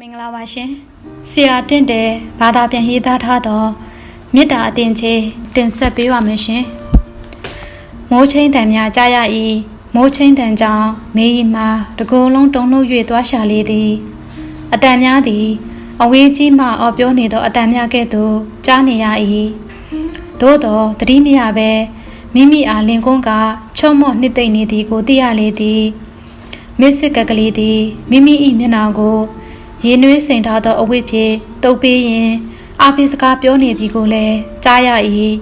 မင်္ဂလာပါရှင်ဆရာတင့်တယ်ဘာသာပြန်ရေးသားထားသောမေတ္တာအတင်ချေတင်ဆက်ပေးပါမယ်ရှင်မိုးချင်းတန်များကြားရ၏မိုးချင်းတန်ကြောင့်မေးမှတကိုယ်လုံးတုံ့နှုတ်၍သွားရှာလေသည်အတန်များသည်အဝေးကြီးမှအော်ပြောနေသောအတန်များကဲ့သို့ကြားနေရ၏သို့သောတတိမရပဲမိမိအားလင်ကွန်းကချော့မော့နှစ်သိမ့်နေသည်ကိုသိရလေသည်မစ်စစ်ကကလေးသည်မိမိ၏မျက်နှာကို ရေနွေးစိန်ထားသောအဝိဖြင့်တုပ်ပေးရင်အာဖိစကားပြောနေသည်ကိုလည်းကြားရ၏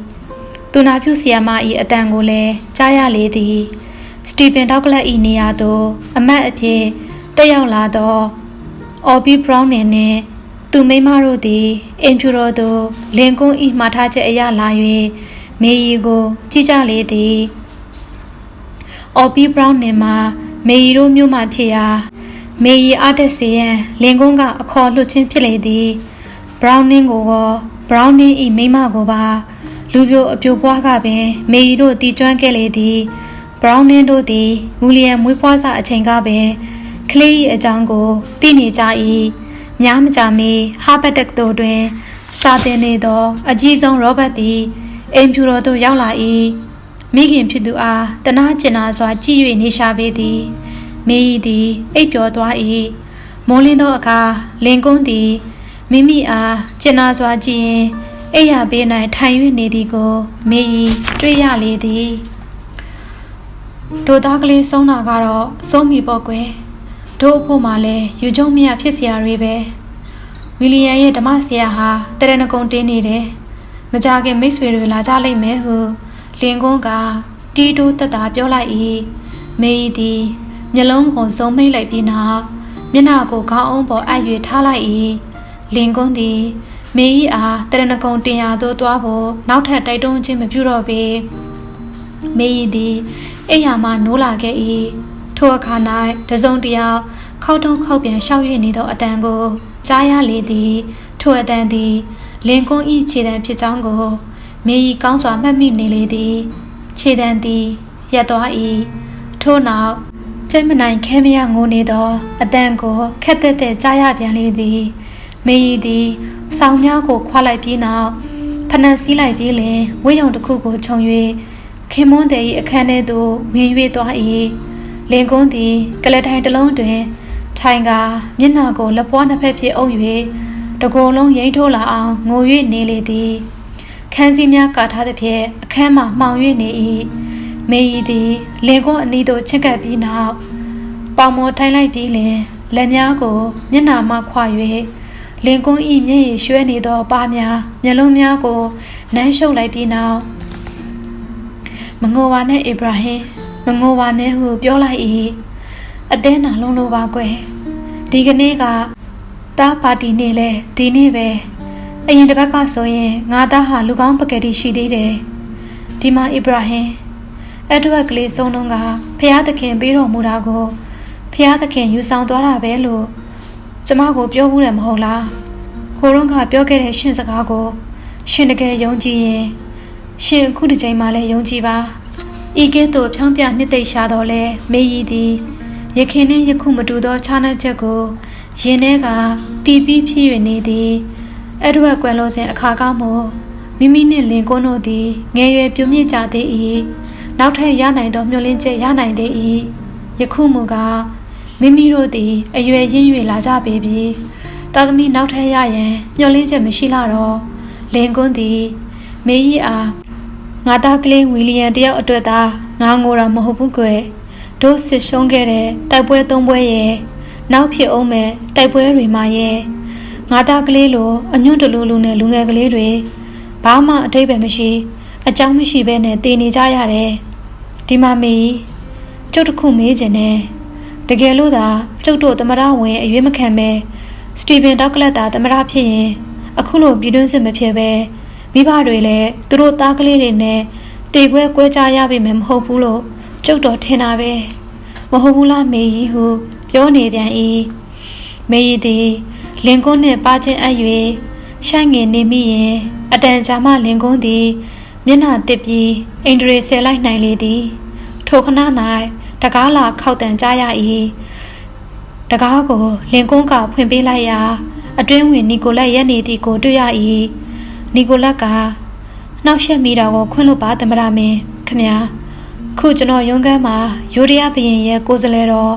သူနာပြုဆီယမ၏အတန်ကိုလည်းကြားရလေသည်စတီဗင်ဒေါက်ကလတ်၏နေရာသို့အမတ်အဖြစ်တက်ရောက်လာသောအော်ဘီဘရောင်းနေနှင့်သူမိမတို့သည်အင်ဖြူတော်သို့လင်ကွန်း၏မှားထားချက်အရလာ၍မေရီကို ကြည့်ကြလေသည်အော်ဘီဘရောင်းနေမှာမေရီတို့မြို့မှဖြစ်ရာ မေရီအားတက်စေရန်လင်ကွန်းကအခေါ်လွှတ်ခြင်းဖြစ်လေသည်ဘရောင်းနင်းကိုရောဘရောင်းနင်းဤမိမကိုပါ လူပြိုအပြိုပွားကပင် မေရီတို့တီကျွမ်းခဲ့လေသည်ဘရောင်းနင်းတို့သည်ဝီလီယံမွေးဖွားစာအချိန်ကပင်ကလေး၏အကြောင်းကိုသိနေကြ၏များမကြာမီဟာဘတ်တက်တို့တွင်စာတင်နေသော အကြီးဆုံးရောဘတ်သည်အိမ်ဖြူတော်သို့ရောက်လာ၏မိခင်ဖြစ်သူအားတနာကျင်နာစွာကြည်၍နေရှာပေသည် မေဤသည်အိပ်ပျော်သွား၏မိုးလင်းသောအခါလင်ကုန်းသည်မိမိအားကျင်နာစွာကြည့်ရင်အိပ်ရပေး၌ထိုင်၍နေသည်ကို မေဤတွေ့ရလေသည်တို့သားကလေးဆုံးတာကတော့ဆုံးပြီပေါ့ကွယ်တို့အဖို့မှလည်းယူကျုံမရဖြစ်စရာတွေပဲဝီလီယံရဲ့ဓမ္မဆရာဟာတရဏဂုံတင်းနေတယ်မကြခင်မိတ်ဆွေတွေလာကြလိမ့်မယ်ဟုလင်ကွန်းကတီးတိုးတက်တာပြောလိုက်၏မေဤသည် မျက်လုံးကိုစုံမိတ်လိုက်ပြီးနောက်မျက်နှာကိုခေါင်းအုံးပေါ်အပ်၍ထားလိုက်၏လင်ကွန်းသည်မေဤအားတရဏဂုံတင်ရာသို့သွားဖို့နောက်ထပ်တိုက်တွန်းခြင်းမပြုတော့ပေမေဤသည်အိယာမှနိုးလာခဲ့၏ထိုအခါ၌တစုံတယောက်ခောက်တုံးခောက်ပြန်ရှောက်၍နေသောအတန်ကိုကြားရလေသည်ထိုအတန်သည်လင်ကွန်းဤခြေတံဖြစ်ကြောင်းကိုမေဤကောင်းစွာမှတ်မိနေလေသည်ခြေတံသည်ရက်သွား၏ထို့နောက် ကျိတ်မနိုင်ခဲမရငိုနေသောအတန်ကိုခက်သက်သက်ကြားရပြန်လေသည်မေဤသည်ဆောင်းများကိုခွာလိုက်ပြီးနောက်ဖနက်စည်းလိုက်ပြီးလင်ဝိယုံတစ်ခုကိုခြုံ၍ခင်မွန်းတဲ့၏အခန်းထဲသို့ဝင်၍သွား၏လင်ကွန်းသည်ကလထိုင်တစ်လုံးတွင်ထိုင်ကမျက်နှာကိုလက်ပွားနှစ်ဖက်ဖြင့်အုပ်၍တကိုယ်လုံးရိမ့်ထိုးလာအောင်ငို၍နေလေသည်ခန်းစည်းများကာထားသဖြင့်အခန်းမှမှောင်၍နေ၏ မေဤသည်လင်ကွန်းအနီးသို့ချစ်ကပ်ပြီးနောက်ပေါင်မော်ထိုင်လိုက်ပြီးလင်လက်များကိုမျက်နှာမှခွာ၍လင်ကွန်းဤမျက်ရည်ရွှဲနေသောပါများမျက်လုံးများကိုနမ်းရှုပ်လိုက်ပြီးနောက်မငိုပါနဲ့အိဗရာဟင်မငိုပါနဲ့ဟုပြောလိုက်၏အတင်းနာလုံးလို့ပါကွယ်ဒီကနေ့ကတားပါတီနေ့လဲဒီနေ့ပဲအရင်တစ်ပတ်ကဆိုရင်ငါသားဟာလူကောင်းပကယ်တီရှိသေးတယ်ဒီမှာအိဗရာဟင် အဒဝက်ကလေးဆုံးတော့ကဖျားသခင်ပေးတော်မူတာကိုဖျားသခင်ယူဆောင်သွားတာပဲလို့ကျမကိုပြောဘူးတယ်မဟုတ်လားဟိုတုန်းကပြောခဲ့တဲ့ရှင်စကားကို ရှင်တကယ်ယုံကြည်ရင် ရှင်အခုတစ်ချိန်မှလည်းယုံကြည်ပါဤကဲ့သို့ဖြောင်းပြနှစ်သိမ့်ရှာတော်လဲမေးရည်သည်ရခင်နှင့်ယခုမတူသောခြားနားချက်ကိုရင်ထဲကတီးပြီးဖြစ်၍နေသည်အဲ့ဒဝက်ကွယ်လို့စဉ်အခါကမှမိမိနှင့်လင်ကွန်းတို့သည်ငယ်ရွယ်ပြုံးမြင့်ကြသေး၏ နောက်ထပ်ရနိုင်သောမျှော်လင့်ချက်ရနိုင်သေး၏ယခုမူကားမိမိတို့သည်အရွယ်ရင်း၍လာကြပေပြီတာသမီနောက်ထပ်ရရန်မျှော်လင့်ချက်မရှိလာတော့လင်ကွန်းသည်မေးကြီးအားငါသားကလေးဝီလီယံတယောက်အတွက်သာငါငိုတာမဟုတ်ဘူးကွယ်တို့စစ်ရှုံးခဲ့တဲ့တိုက်ပွဲသုံးပွဲရဲ့နောက်ဖြစ်အောင်မဲ့တိုက်ပွဲတွေမှာရဲ့ငါသားကလေးလိုအညွန့်တလူလူနဲ့လူငယ်ကလေးတွေဘာမှအထိပ္ပယ်မရှိ အကြောင်းမရှိဘဲနဲ့တည်နေကြရတယ် ဒီမှာမေကျုပ်တခုမေးခြင်းနဲ့တကယ်လို့သာကျုပ်တို့သမရဝင်အရွေးမခံပဲစတီဗင်ဒေါက်ကလတ်သာသမရဖြစ်ရင်အခုလိုပြည်တွင်းစစ်မဖြစ်ပဲမိဘတွေလည်းသူတို့သားကလေးတွေနဲ့တေခွဲကွဲကြရပြီမယ်မဟုတ်ဘူးလို့ကျုပ်တော်ထင်တာပဲမဟုတ်ဘူးလားမေကြီးဟုပြောနေပြန်၏မေကြီးသည်လင်ကွန်းနှင့်ပါချင်းအပ်၍ရှိုင်းငင်နေမိရင်အတန်ကြာမှလင်ကွန်းသည်မျက်နှာတစ်ပြီးအင်ဒရီဆယ်လိုက်နိုင်လေသည် ထိုခဏ၌တကားလာခောက်တန်ကြရ၏တတကားကိုလင်ကွန်းကဖွင့်ပေးလိုက်ရာအတွင်းဝင်နီကိုလက်ရက်နေသည်ကိုတွေ့ရ၏နီကိုလက်ကနှောက်ယှက်မိတာကိုခွင့်လွတ်ပါသမရမင်းခမညာခုကျွန်တော်ရုံးခန်းမှာယူရီးယားဘရင်ရဲ့ကိုယ်စားလှယ်တော်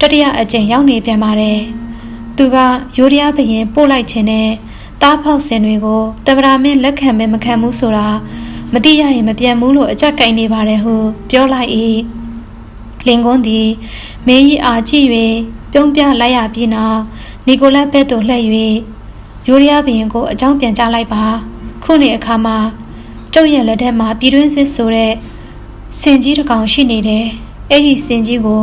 တတိယအကြိမ်ရောက်နေပြန်ပါတယ်သူကယူရီးယားဘရင်ပို့လိုက်ခြင်းနဲ့တားဖောက်စင်တွေကိုသမရမင်းလက်ခံမဲမခံဘူးဆိုတာ မတိရရင်မပြန်ဘူးလို့အကြက်ကင်နေပါတယ်ဟုပြောလိုက်၏လင်ကွန်းသည်မင်းကြီးအားကြည့်၍ပြုံးပြလိုက်ရပြီးနောက်နီကိုလက်ဘက်သို့လှည့်၍ယူရီးယားဘရင်ကိုအကြောင်းပြန်ကြားလိုက်ပါခုနှစ်အခါမှာကျုပ်ရဲ့လက်ထက်မှာပြည်တွင်းစစ်ဆိုတဲ့စင်ကြီးတစ်ကောင်ရှိနေတယ်အဲ့ဒီစင်ကြီးကို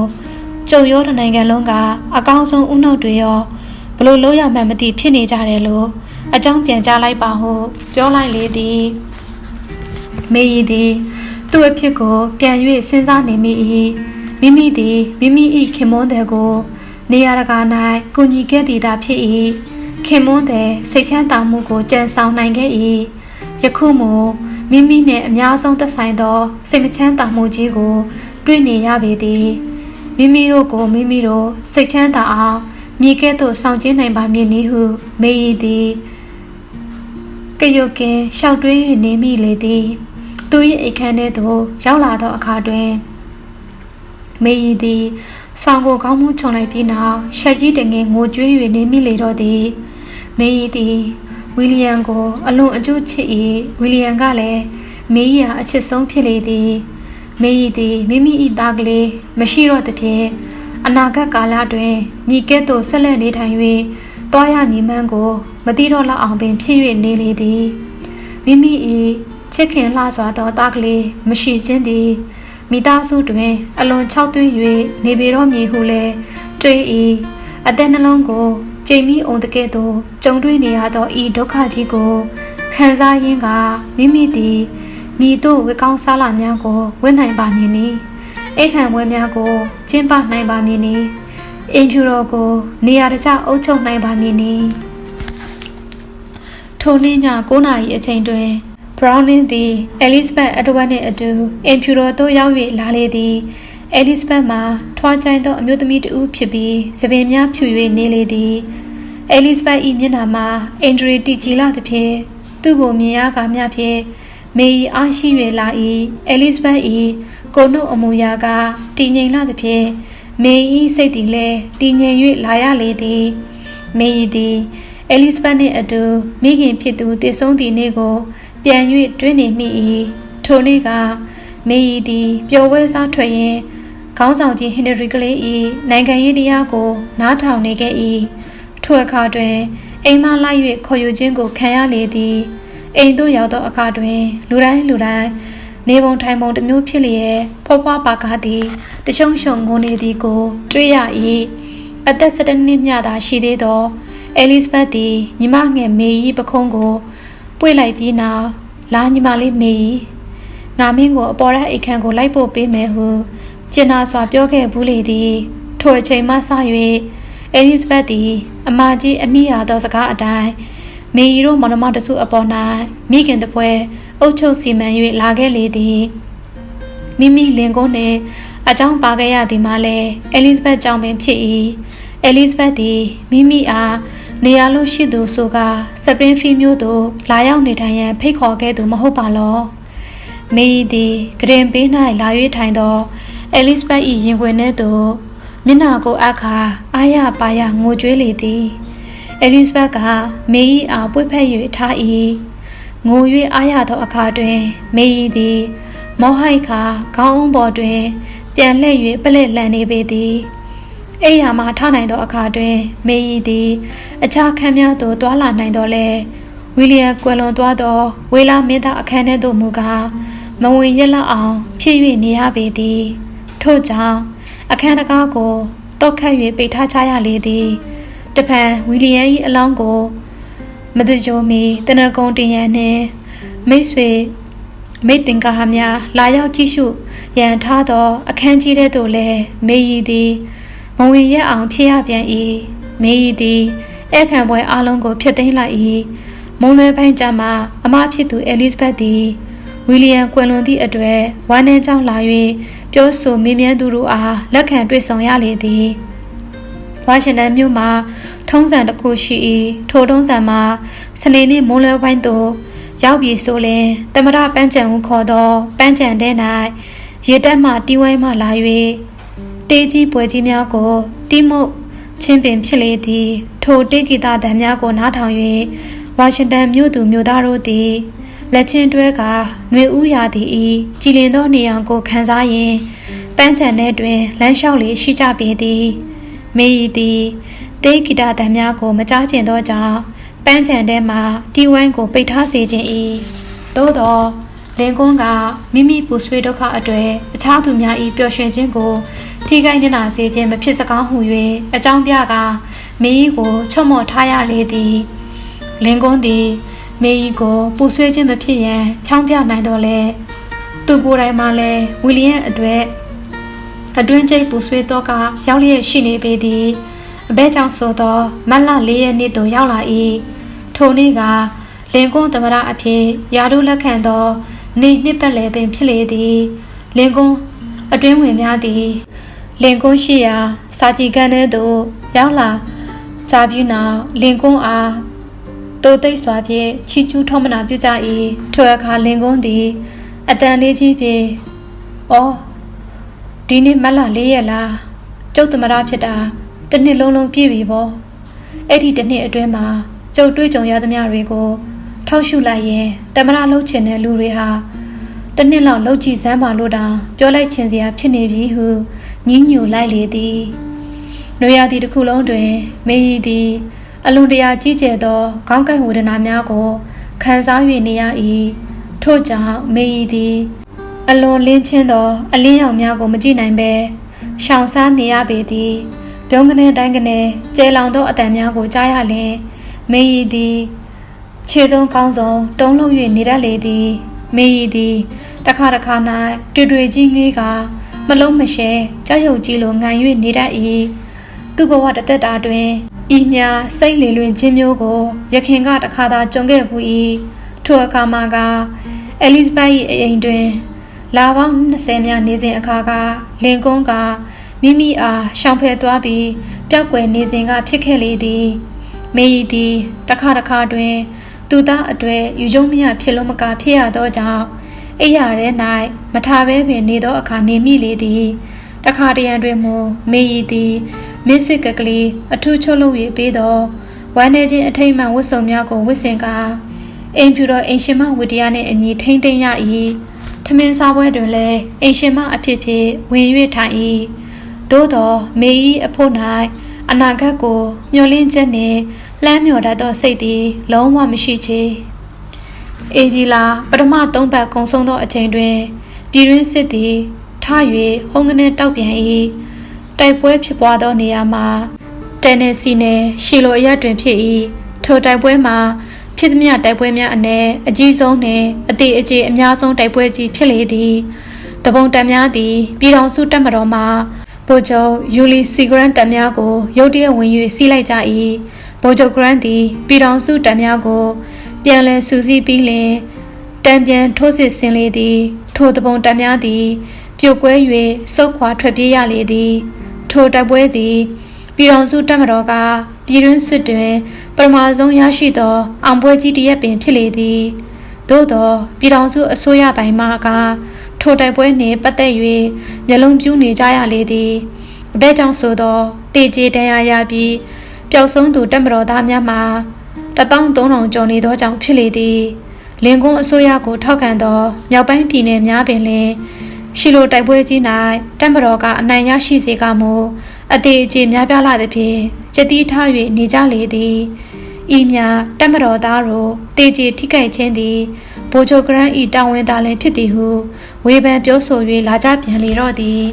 ကျုပ်ရောတနိုင်ငံလုံးကအကောင်းဆုံးဥနောက်တွေရောဘလို့လို့ရမှန်းမသိဖြစ်နေကြတယ်လို့အကြောင်းပြန်ကြားလိုက်ပါဟုပြောလိုက်လေသည် မေရီသည် သူ့အဖြစ်ကို ပြန်၍စဉ်းစားနေမိ၏မိမိသည်မိမိ၏ခင်မွန်းတဲ့ကို နေရာတကာ၌ကုညီခဲ့သည်သာဖြစ်၏ခင်မွန်းတဲ့စိတ်ချမ်းသာမှုကိုကြံဆောင်နိုင်ခဲ့၏ယခုမှမိမိနှင့်အများဆုံးသက်ဆိုင်သောစိတ်မချမ်းသာမှုကြီးကို တွေ့နေရပေသည်မိမိတို့ကိုမိမိတို့စိတ်ချမ်းသာအောင်မြေကဲ့သို့ဆောင်ကျင်းနိုင်ပါမည်နည်းဟုမေး၏သည်ကရုတ်ကင်ရှောက်တွင်း၍နေမိလေသည် သူ၏အိတ်ခမ်းထဲသို့ရောက်လာသောအခါတွင်မေဤသည်ဆောင်းကိုကောင်းမှုခြုံလိုက်ပြီးနောက်ရှက်ကြီးတငယ်ငိုကြွေး၍နေမိလေတော့သည်မေဤသည်ဝီလီယံကိုအလွန်အကျိုးချစ်၏ဝီလီယံကလည်းမေးရအချစ်ဆုံးဖြစ်လေသည်မေဤသည်မိမိ၏သားကလေးမရှိတော့သဖြင့်အနာဂတ်ကာလတွင်မိကဲ့သို့ဆက်လက်နေထိုင်၍တွားရမည်မှန်းကို မသိတော့လောက်အောင်ပင်ဖြစ်၍နေလေသည်မိမိ၏ ချစ်ခင်လှစွာသောသားကလေးမရှိခြင်းသည်မိသားစုတွင် အလွန်၆သွေး၍နေပေတော့မည်ဟုလည်းတွေး၏အသက်နှလုံးကိုကြိမ်မိအောင်တကဲ့သို့ကြုံတွေ့နေရသောဤဒုက္ခကြီးကိုခံစားရင်းကမိမိသည်မိတို့ဝေကောင်းစားလာများကိုဝင့်နိုင်ပါမည်နီအိတ်ခံပွဲများကိုကျင်းပနိုင်ပါမည်နီအင်ဖြူတော်ကို နေရာတခြားအုပ်ချုပ်နိုင်ပါမည်နီထိုနေ့ည9နာရီအချိန်တွင် ဘရောင်းလင်းသည်အဲလစ်ဘတ်အတဝက်နှင့်အတူအင်ဖြူတော်သို့ရောက်၍လာလေသည်အဲလစ်ဘတ်မှာထွားချိုင်းသောအမျိုးသမီးတဦးဖြစ်ပြီးသပင်များဖြူ၍နေလေသည်အဲလစ်ဘတ်၏မျက်နှာမှာအင်ဒရီတီကြည်လာသဖြင့်သူ့ကိုမြင်ရကာမျှဖြင့်မေဤအားရှိ၍လာ၏အဲလစ်ဘတ်၏ကိုနှုတ်အမူအရာကတည်ငြိမ်လာသဖြင့်မေဤစိတ်သည်လည်းတည်ငြိမ်၍လာရလေသည်မေဤသည်အဲလစ်ဘတ်နှင့်အတူမိခင်ဖြစ်သူတည်ဆုံးသည့်နေ့ကို ပြန်၍တွင်းနေမိ၏ထိုနေ့ကမေရီသည်ပျော်ပွဲစားထွက်ရင်းခေါင်းဆောင်ကြီးဟင်နရီကလေး၏နိုင်ငံရေးတရားကို နားထောင်နေခဲ့၏ထိုအခါတွင် အိမ်မလိုက်၍ခေါ်ယူခြင်းကိုခံရလေသည်အိမ်သို့ရောက်သောအခါတွင် လူတိုင်းလူတိုင်းနေပုံထိုင်ပုံတစ်မျိုးဖြစ်လျက်ဖွားဖွားပါကားသည်တရှုံရှုံငိုနေသည်ကို တွေ့ရ၏အသက်၁၇နှစ်မြသာရှိသေးသောအဲလစ်ဘတ်သည်ညီမငယ်မေ၏ပခုံးကို ပွေလိုက်ပြီးနောက်လာညီမလေးမေငါမင်းကိုအပေါ်ရအိတ်ခမ်းကိုလိုက်ဖို့ပေးမယ်ဟုကျင်နာစွာပြောခဲ့ဘူးလေသည်ထိုအချိန်မှစ၍အဲလစ်ဘတ်သည်အမကြီးအမိရသောစကားအတိုင်းမေရီတို့မောင်နှမတစုအပေါ်၌မိခင်တပွဲအုတ်ချုပ်စီမံ၍လာခဲ့လေသည်မိမိလင်ကုန်းနှင့်အကြောင်းပါခဲ့ရသည်မှာလဲအဲလစ်ဘတ်ကြောင့်ပင်ဖြစ်၏အဲလစ်ဘတ်သည်မိမိအား နေရာလို့ရှိသူဆိုကစပရင်ဖီမျိုးတို့လာရောက်နေထိုင်ရန်ဖိတ်ခေါ်ခဲ့သူမဟုတ်ပါလောမေးသည်ဂရင်ပေး၌လာ၍ထိုင်သောအဲလစ်ဘတ်၏ရင်ခွင်ထဲသို့မျက်နှာကိုအခါအာရပါရငိုကြွေးလေသည်အဲလစ်ဘတ်ကမေး၏အားပွေ့ဖက်၍ထား၏ငို၍အားရသောအခါတွင် မေးသည် မောဟိုက်ခါခေါင်းအုံးပေါ်တွင် ပြန်လှည့်၍ပလက်လန်နေပေသည် အိယာမှထနိုင်သောအခါတွင်မေယီသည်အခြားခန်းများသို့တွာလာနိုင်တော်လဲဝီလီယံကွယ်လွန်သွားသောဝေလာမင်းသားအခန်းထဲသို့မူကားမဝင်ရလောက်အောင်ဖြစ်၍နေရပေသည်ထို့ကြောင့်အခန်းတကားကိုတောက်ခတ်၍ပိတ်ထားချရလေသည်တဖန်ဝီလီယံ၏အလောင်းကိုမဒကြိုမီတနကုံတင်ရန်နှင့်မိတ်ဆွေမိတ်တင်ကားများလာရောက်ကြည့်ရှုရန်ထားသောအခန်းကြီးထဲသို့လည်းမေယီသည် မဝင်ရအောင်ဖြစ်ရပြန်၏မေဤသည်အခန့်ပွဲအလုံးကိုဖျက်သိမ်းလိုက်၏မုံလွယ်ပိုင်းကြမှာအမဖြစ်သူအဲလစ်ဘတ်သည်ဝီလီယံကွယ်လွန်သည့်အတွက်ဝမ်းနည်းကြောင်းလာ၍ပြောဆိုမေးမြန်းသူတို့အားလက်ခံတွေ့ဆုံရလေသည်ဝါရှင်တန်မြို့မှာထုံးစံတစ်ခုရှိ၏ထိုထုံးစံမှာစနေနေ့မိုးလွယ်ပိုင်းသို့ရောက်ပြီဆိုလျှင်တမရပန်းချံဟုခေါ်သောပန်းချံတဲ၌ရေတက်မှတီးဝိုင်းမှလာ၍ တေးကြီးပွဲကြီးများကိုတိမုတ်ချင်းပင်ဖြစ်လေသည် ထိုတေးဂီတတံများကိုနားထောင်၍ဝါရှင်တန်မြို့သူမြို့သားတို့သည်လက်ချင်းတွဲကຫນွေဥရာသည်ဤကြည်လင်သောနေရာကိုခံစားရင်းပန်းချံထဲတွင်လမ်းလျှောက်လေရှိကြပေသည်မေရီသည်တေးဂီတတံများကိုမကြားကျင်သောကြောင့်ပန်းချံထဲမှတီဝိုင်းကိုပိတ်ထားစေခြင်း၏သို့သောလင်ကွန်းကမိမိပူဆွေးဒုက္ခအတွေ့အခြားသူများ၏ပျော်ရွှင်ခြင်းကို ထိခိုက်နစ်နာစေခြင်းမဖြစ်စကောင်းဟု၍အကြောင်းပြကမင်းကြီးကိုချွတ်မော်ထားရလေသည်လင်ကွန်းသည်မင်းကြီးကိုပူဆွေးခြင်းမဖြစ်ရန်ချောင်းပြနိုင်တော့လေသူကိုယ်တိုင်မှလည်းဝီလီယံအတွက်အတွင်းကျိတ်ပူဆွေးတော့ကရောက်လျက်ရှိနေပေသည်အဘဲကြောင့်ဆိုသောမတ်လ၄ရက်နေ့သို့ရောက်လာ၏ထိုနေ့ကလင်ကွန်းသမရအဖြစ်ယာတို့လက်ခံသောနေနှစ်ပတ်လည်ပင်ဖြစ်လေသည်လင်ကွန်းအတွင်းဝင်များသည် လင်ကွန်းရှိရာစာကြည်ကန်ထဲသို့ရောက်လာကြပြီးနောက်လင်ကွန်းအားတိုးသိပ်စွာဖြင့်ချီကျူးထောမနာပြုကြ၏ထိုအခါလင်ကွန်းသည်အတန်လေးကြီးဖြင့်အော်ဒီနေ့မတ်လ၄ရက်လားကျုပ်သမရဖြစ်တာတစ်နှစ်လုံးလုံးပြည့်ပြီပေါ့အဲ့ဒီတစ်နှစ်အတွင်းမှာကျုပ်တွေးကြုံရသမျှတွေကိုထောက်ရှုလိုက်ရင်တမရလှုပ်ချင်တဲ့လူတွေဟာတစ်နှစ်လောက်လှုပ်ကြည့်စမ်းပါလို့တောင်ပြောလိုက်ချင်စရာဖြစ်နေပြီဟု ညင်းညူလိုက်လေသည်။နွေရာသီတစ်ခုလုံးတွင်မေရီသည် အလွန်တရာကြီးကျယ်သောခေါင်းကိုက်ဝေဒနာများကိုခံစား၍နေရ၏ထို့ကြောင့်မေရီသည် အလွန်လင်းချင်းသောအလင်းရောင်များကိုမကြည့်နိုင်ပဲရှောင်စားနေရပေသည်ပြုံးကနေတိုင်းကနေကျဲလောင်သောအတန်များကိုကြားရလျင်မေရီသည်ခြေစုံကောင်းဆုံးတုံးလုံး၍နေတတ်လေသည်မေရီသည်တခါတခါ၌တွေ့တွေ့ကြီးငွေးက မလုံးမရှဲကြောက်ရွံ့ကြီးလိုငံ၍နေတတ်၏သူ့ဘဝတစ်သက်တာတွင်ဤမြစိတ်လေလွင်ခြင်းမျိုးကိုရခင်ကတခါသာကြုံခဲ့ဘူး၏ထိုအခါမှာကအဲလစ်ဘတ်၏အိမ်တွင် လာပေါင်း20မြနေစဉ်အခါကလင်ကွန်းကမိမိအားရှောင်ဖယ်သွားပြီးပျောက်ကွယ်နေစဉ်ကဖြစ်ခဲ့လေသည်မေရီသည်တခါတခါတွင် သူသားအတွေ့ယူယုံမရဖြစ်လို့မကဖြစ်ရသောကြောင့် အိယာထဲ၌မထားဘဲပင်နေသောအခါနေမိလေသည်တခါတရံတွင်မူမေရီသည်မစ်စစ်ကကလေးအထူးချုပ်လုပ်၍ပေးသောဝမ်းနေခြင်းအထိတ်မှန်ဝတ်စုံများကိုဝတ်ဆင်ကာအိမ်ဖြူတော်အိမ်ရှင်မဝတ္တရားနှင့်အညီထိမ့်သိမ်းရ၏ထမင်းစားပွဲတွင်လည်းအိမ်ရှင်မအဖြစ်ဖြင့်ဝင်၍ထိုင်၏သို့သောမေဤအဖို့၌အနာဂတ်ကိုမျှော်လင့်ချက်နှင့်လှမ်းမြော်တတ်သောစိတ်သည် လုံးဝမရှိချေ အေဗီလာပထမသုံးပတ်ကုံဆုံးသောအချိန်တွင်ပြည်တွင်းစစ်သည်ထ၍ဟုံးကနေတောက်ပြန်၏တိုက်ပွဲဖြစ်ပွားသောနေရာမှာတန်နယ်စီနယ်ရှီလိုအရက်တွင်ဖြစ်၏ထိုတိုက်ပွဲမှာဖြစ်သမျှတိုက်ပွဲများအနက်အကြီးဆုံးနှင့်အသေးအကျေအများဆုံးတိုက်ပွဲကြီးဖြစ်လေသည်တပုံတံများသည်ပြည်တော်စုတက်မတော်မှာဗိုလ်ချုပ်ယူလီစီဂရန်တပ်များကိုရုတ်တရက်ဝင်၍စီးလိုက်ကြ၏ဗိုလ်ချုပ်ဂရန်သည်ပြည်တော်စုတပ်များကို ပြန်လည်စူးစီးပြီးလင်တံပြန်ထိုးစစ်ဆင်လေသည် ထိုတပုံတပ်များသည် ပြိုကွဲ၍စုတ်ခွာထွက်ပြေးရလေသည် ထိုတပ်ပွဲသည်ပြည်တော်စုတပ်မတော်ကပြည်တွင်းစစ်တွင်ပထမဆုံးရရှိသောအောင်ပွဲကြီးတစ်ရက်ပင်ဖြစ်လေသည်သို့သောပြည်တော်စုအစိုးရပိုင်းမှကထိုတိုက်ပွဲနှင့်ပတ်သက်၍မျက်လုံးပြူးနေကြရလေသည်အဘဲကြောင့်ဆိုသောတေကျေတန်ရာရပြီးပျောက်ဆုံးသူတက်မတော်သားများမှာ 13000ကျော်နေသောကြောင့်ဖြစ်လေသည်လင်ကွန်းအစိုးရကိုထောက်ခံသောမြောက်ပိုင်းပြည်နယ်များပင်လင်ရှီလိုတိုက်ပွဲကြီး၌တက်မတော်ကအနိုင်ရရှိစေကမူအသေးအကျေများပြားလာသဖြင့်စတိထား၍နေကြလေသည်ဤမြတက်မတော်သားတို့တေကျေထိခိုက်ခြင်းသည်ဗိုလ်ချုပ်ဂရန်ဤတာဝန်သားလည်းဖြစ်သည်ဟုဝေဖန်ပြောဆို၍လာကြပြန်လေတော့သည်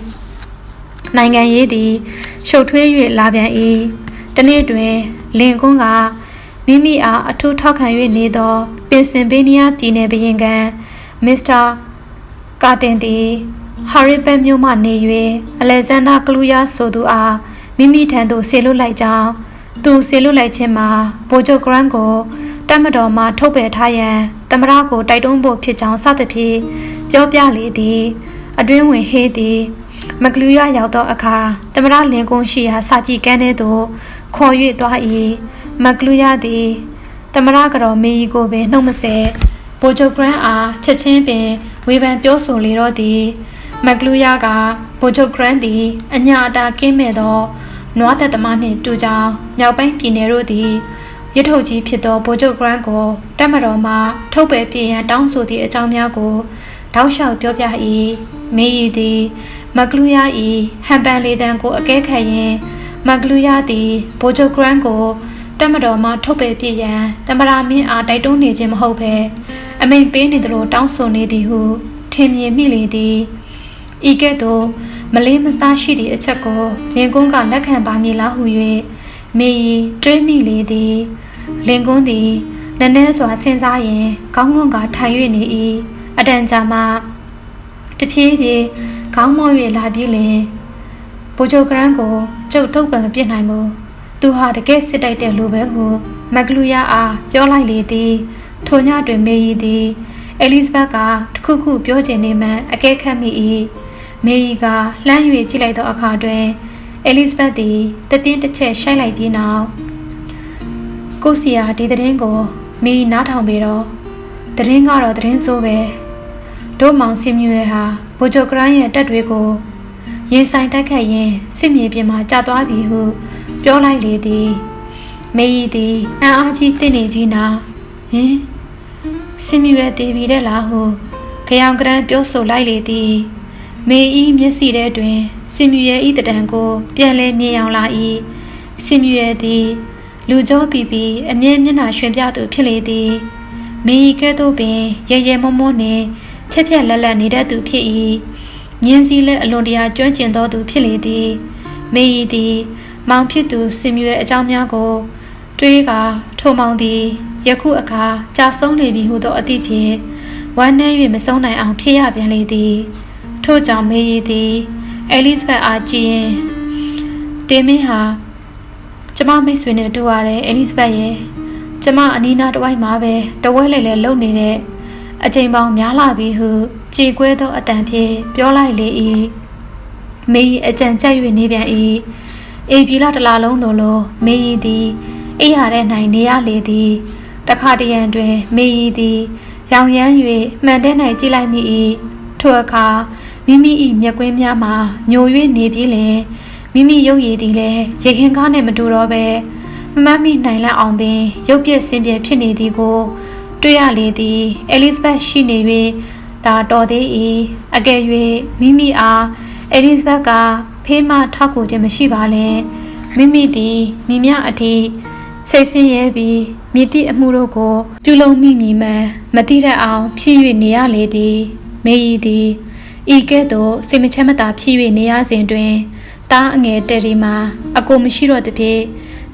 နိုင်ငံရေးသည်ရှုပ်ထွေး၍လာပြန်၏တနေ့တွင်လင်ကွန်းက မိမိအားအထူးထောက်ခံ၍နေသောပင်စင်ဘေးနီးယားပြည်နယ်ဘရင်ခံမစ္စတာကာတင်သည်ဟာရီပက်မြို့မှနေ၍အလက်ဇန္ဒာကလူယာဆိုသူအားမိမိထံသို့ဆေလွတ်လိုက်ကြောင်းသူဆေလွတ်လိုက်ခြင်းမှာဗိုလ်ချုပ်ဂရန်ကိုတတ်မတော်မှထုတ်ပယ်ထားရန်တမရကိုတိုက်တွန်းဖို့ဖြစ်ကြောင်းစသဖြင့်ပြောပြလေသည်အတွင်းဝင်ဟေးသည်မကလူရရောက်သောအခါသမရလင်ကွန်းရှိရာစာကြည့်ကန်းထဲသို့ခေါ်၍သွား၏ မကလူရသည်သမရကတော်မေကြီးကိုပင်နှုတ်မဆက်ဘိုဂျိုဂရန်အားချက်ချင်းပင်ဝေဖန်ပြောဆိုလေတော့သည်မကလူရကဘိုဂျိုဂရန်သည်အညာအတာကင်းမဲ့သောနွားသက်သမားနှင့်တူကြောင်မြောက်ပိုင်းပြည်နယ်တို့သည်ရထုတ်ကြီးဖြစ်သောဗိုလ်ချုပ်ဂရန်ကိုတက်မတော်မှထုတ်ပယ်ပြည်ရန်တောင်းဆိုသည့်အကြောင်းများကိုတောက်လျှောက်ပြောပြ၏မေးရည်သည်မကလူရ၏ဟန်ပန်လေတံကိုအကဲခတ်ရင်းမကလူရသည်ဗိုလ်ချုပ်ဂရန်ကို တက်မတော်မှထုတ်ပယ်ပြည်ရန်တမရာမင်းအားတိုက်တွန်းနေခြင်းမဟုတ်ဘဲအမိန်ပေးနေသလိုတောင်းဆိုနေသည်ဟုထင်မြင်မိလေသည်ဤကဲ့သို့မလေးမစားရှိသည့်အချက်ကိုလင်ကွန်းကလက်ခံပါမည်လားဟု၍မေရီတွေးမိလေသည်လင်ကွန်းသည်နည်းနည်းစွာစဉ်းစားရင်ကောင်းကွန်ကထိုင်၍နေ၏အတန်ကြာမှတဖြည်းဖြည်းခေါင်းမော့၍လာပြီးလင်ဘိုဂျိုဂရန်ကိုကျုပ်ထုတ်ပံမပြစ်နိုင်ဘူး သူဟာတကယ်စစ်တိုက်တဲ့လူပဲဟုမကလူယာအားပြောလိုက်လေသည်ထိုညတွင်မေရီသည်အဲလစ်ဘက်ကတခုခုပြောချင်နေမှအကဲခတ်မိ၏မေရီကလှမ်း၍ကြည့်လိုက်သောအခါတွင်အဲလစ်ဘက်သည်တပြင်းတစ်ချက်ရှိုက်လိုက်ပြီးနောက်ကိုစီယာဒီသတင်းကိုမေရီနားထောင်ပြီးတော့သတင်းကတော့သတင်းဆိုးပဲတို့မောင်စင်မြူရဲ့ဟာဘိုဂျိုဂရန်ရဲ့တက်တွေကိုရင်ဆိုင်တက်ခတ်ရင်စစ်မြေပြင်မှာကြာသွားပြီဟု ပြောလိုက်လေသည်မေရီသည်အံ့အားကြီးတင့်နေပြီးနောက်ဟင်စင်မြူရဲ့တည်ပြီးတဲ့လားဟုကြောင်ကရန်ပြောဆိုလိုက်လေသည်မေဤမျက်စိထဲတွင်စင်မြူရဲ့ဤတံကို ပြန်လဲမြင်အောင်လာ၏စင်မြူရဲ့သည် လူကြောပီပီအမြဲမျက်နှာရွှင်ပြသူဖြစ်လေသည်မေဤကဲ့သို့ပင်ရဲရဲမောမောနှင့်ချက်ဖြက်လက်လက်နေတတ်သူဖြစ်၏ညင်းစည်းလက်အလွန်တရာကျွမ်းကျင်သောသူဖြစ်လေသည်မေဤသည် မောင်ဖြစ်သူစင်မြူရဲ့အကြောင်းများကို တွေးကထိုမောင်သည်ယခုအခါကြာဆုံးလေပြီဟုသောအသည့်ဖြင့်ဝမ်းနည်း၍မဆုံးနိုင်အောင်ဖြစ်ရပြန်လေသည်ထို့ကြောင့်မေရီသည်အဲလစ်ဘက်အားကြည့်ရင်တင်မင်းဟာကျမမိတ်ဆွေနဲ့တူရတယ်အဲလစ်ဘက်ရဲ့ကျမအနီးနားတစ်ဝိုက်မှာပဲတဝဲလေလေလုံနေတဲ့အချိန်ပေါင်းများလာပြီဟုကြေကွဲသောအတန်ဖြင့်ပြောလိုက်လေ၏မေရီအကြံကြက်၍နေပြန်၏ အေပြီလာတလာလုံးလိုလိုမေရီသည်အိယာတဲ့နိုင်နေရလေသည်တခါတရံတွင် မေရီသည် ရောင်ရမ်း၍မှန်တဲ့နိုင်ကြည့်လိုက်မိ၏ထိုအခါမိမိ၏မျက်ကွင်းများမှာညို၍နေပြီးလင်မိမိရုပ်ရည်သည်လည်းရေခင်ကားနှင့်မတူတော့ပဲမမမိနိုင်လောက်အောင်ပင် ရုပ်ပြည့်စင်ပြည့်ဖြစ်နေသည်ကို တွေ့ရလေသည်အဲလစ်ဘတ်ရှိနေ၍ဒါတော်သေး၏အကယ်၍မိမိအား အဲလစ်ဘတ်ကဖေးမထောက်ကူခြင်းမရှိပါလဲမိမိသည်မိမြအထိစိတ်ဆင်းရဲပြီးမိတိအမှုတို့ကို ပြုလုပ်မိမိမှန်မတိတတ်အောင်ဖြည့်၍နေရလေသည်မေရီသည်ဤကဲ့သို့စိတ်မချမ်းမသာဖြည့်၍နေရစဉ်တွင်တားအငယ်တဲဒီမှာအကိုမရှိတော့သဖြင့်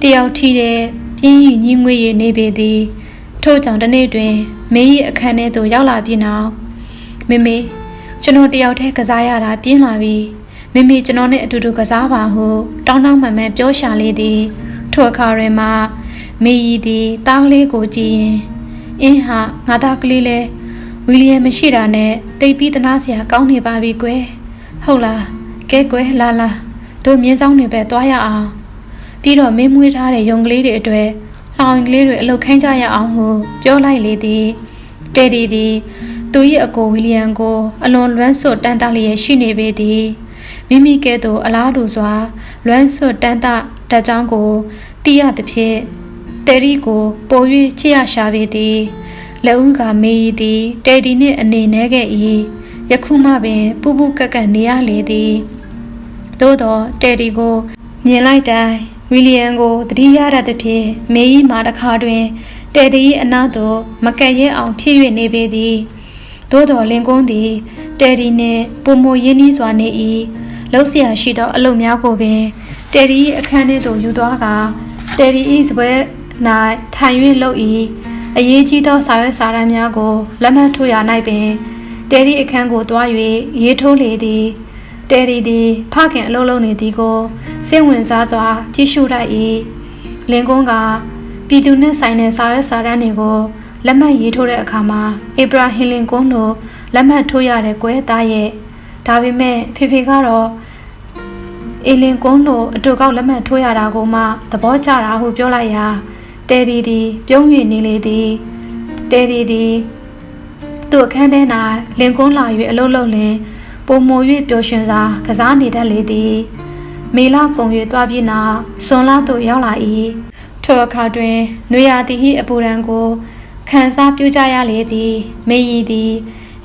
တယောက်ထီးတဲ့ပြင်းရည်ညှင်းငွေရနေပေသည်ထို့ကြောင့်တနေ့တွင်မေး၏အခန်းထဲသို့ရောက်လာပြီးနောက်မေမေ ကျွန်တော်တယောက်တည်းကစားရတာပြင်းလာပြီမေမေကျွန်တော်နဲ့အတူတူကစားပါဟုတောင်းတောင်းမှန်မှန်ပြောရှာလေသည်ထိုအခါတွင်မှမေရီသည်တားလေးကိုကြည့်ရင်အင်းဟာငါသားကလေးလဲဝီလီယံမရှိတာနဲ့တိတ်ပြီးတနာစရာကောင်းနေပါပြီကွယ်ဟုတ်လားကဲကွယ်လာလာတို့မြင်းဆောင်တွေပဲသွားရအောင်ပြီးတော့မင်းမွေးထားတဲ့ယုံကလေးတွေအတွက်လှောင်ကလေးတွေအလုတ်ခိုင်းကြရအောင်ဟုပြောလိုက်လေသည်တဲဒီသည် သူ၏အကိုဝီလီယံကိုအလွန်လွမ်းဆွတ်တန်းတလျက်ရှိနေပေသည်မိမိကဲ့သို့အလားတူစွာ လွမ်းဆွတ်တန်းတတကြောင်းကိုသိရသဖြင့်တဲဒီကိုပို၍ချစ်ရရှာပေသည်လက်ဦးကမေးသည်တဲဒီနှင့်အနေနဲ့ခဲ့၏ယခုမှပင် ပူပူကက်ကက်နေရလေသည်သို့သောတဲဒီကိုမြင်လိုက်တိုင်းဝီလီယံကိုတတိယရတဲ့ဖြင့်မေးကြီးမှာတခါတွင်တဲဒီ၏အနားသို့မကက်ရဲအောင်ဖြစ်၍နေပေသည် သို့တော်လင်ကွန်းသည်တယ်ဒီနှင့်ပုံမရင်းနှီးစွာနေ၏လှုပ်ရှားရှိသောအလုပ်များကိုပင်တယ်ဒီအခန်းထဲသို့ယူသွားကတယ်ဒီ၏စပွဲ၌ထိုင်၍လှုပ်၏အရေးကြီးသောစာရွက်စာတမ်းများကိုလက်မှတ်ထိုးရာ၌ပင်တယ်ဒီအခန်းကိုတွား၍ရေးထိုးလေသည်တယ်ဒီသည်ဖခင်အလုပ်လုပ်နေသည်ကိုစိတ်ဝင်စားစွာကြည့်ရှုတတ်၏လင်ကွန်းကပြည်သူနှင့်ဆိုင်တဲ့စာရွက်စာတမ်းတွေကို လက်မှတ်ရေးထိုးတဲ့အခါမှာအဗရာဟင်လင်ကွန်းတို့လက်မှတ်ထိုးရတဲ့ကွဲသားရဲ့ဒါပေမဲ့ဖေဖေကတော့အေလင်ကွန်းလိုအတူကောက်လက်မှတ်ထိုးရတာကိုမှသဘောကျတာဟုပြောလိုက်ရာတဲဒီဒီပြုံး၍နေလေသည်တဲဒီဒီသူ့အခန်းထဲ၌လင်ကွန်းလာ၍အလုံးလုံးလင်ပုံမို၍ပျော်ရွှင်စွာကစားနေတတ်လေသည်မေလကုံ၍သွားပြီးနောက်စွန်လာသို့ရောက်လာ၏ထိုအခါတွင်နွေရာသီဟိအပူရန်ကို ခန်းစားပြုကြရလေသည်မေရီသည်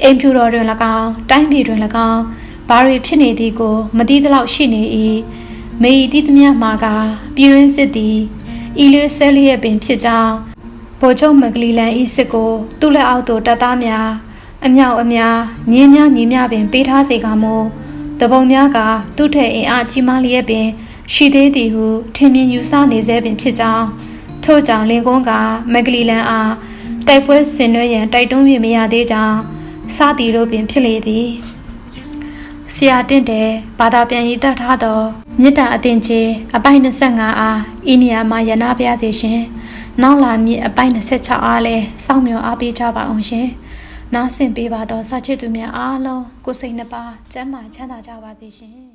အိမ်ဖြူတော်တွင်၎င်းတိုင်းပြည်တွင်၎င်းဘာတွေဖြစ်နေသည်ကို မသိသလောက်ရှိနေ၏မေရီတိသမျှမှာကပြည်ရင်းစစ်သည်ဤလွေဆဲလျက်ပင်ဖြစ်ကြောင်းဗိုလ်ချုပ်မကလီလန်ဤစစ်ကိုသူ့လက်အောက်သို့တပ်သားများအမြောက်အများညင်းများညီများပင်ပေးထားစေကမူတပုံများကသူ့ထက်အင်အားကြီးမားလျက်ပင် ရှိသေးသည်ဟုထင်မြင်ယူဆနေစေပင်ဖြစ်ကြောင်းထို့ကြောင့်လင်ကွန်းကမက်ကလီလန်အား တိုက်ပွဲဆင်နွှဲရန်တိုက်တွန်း၍မရသေးကြောင်းစသည်တို့ပင်ဖြစ်လေသည်ဆရာတင့်တဲ့ဘာသာပြန်ရေးတတ်ထားသောမေတ္တာအသင်ချေအပိုက်25အားဤနေရာမှာရနာပြစေရှင်နောက်လာမည့်အပိုက်26အားလည်းစောင့်မျှော်အားပေးကြပါအောင်ရှင်နားဆင်ပေးပါသောစာချစ်သူများအားလုံးကိုယ်စိတ်နှပါကျမ်းမာချမ်းသာကြပါစေရှင်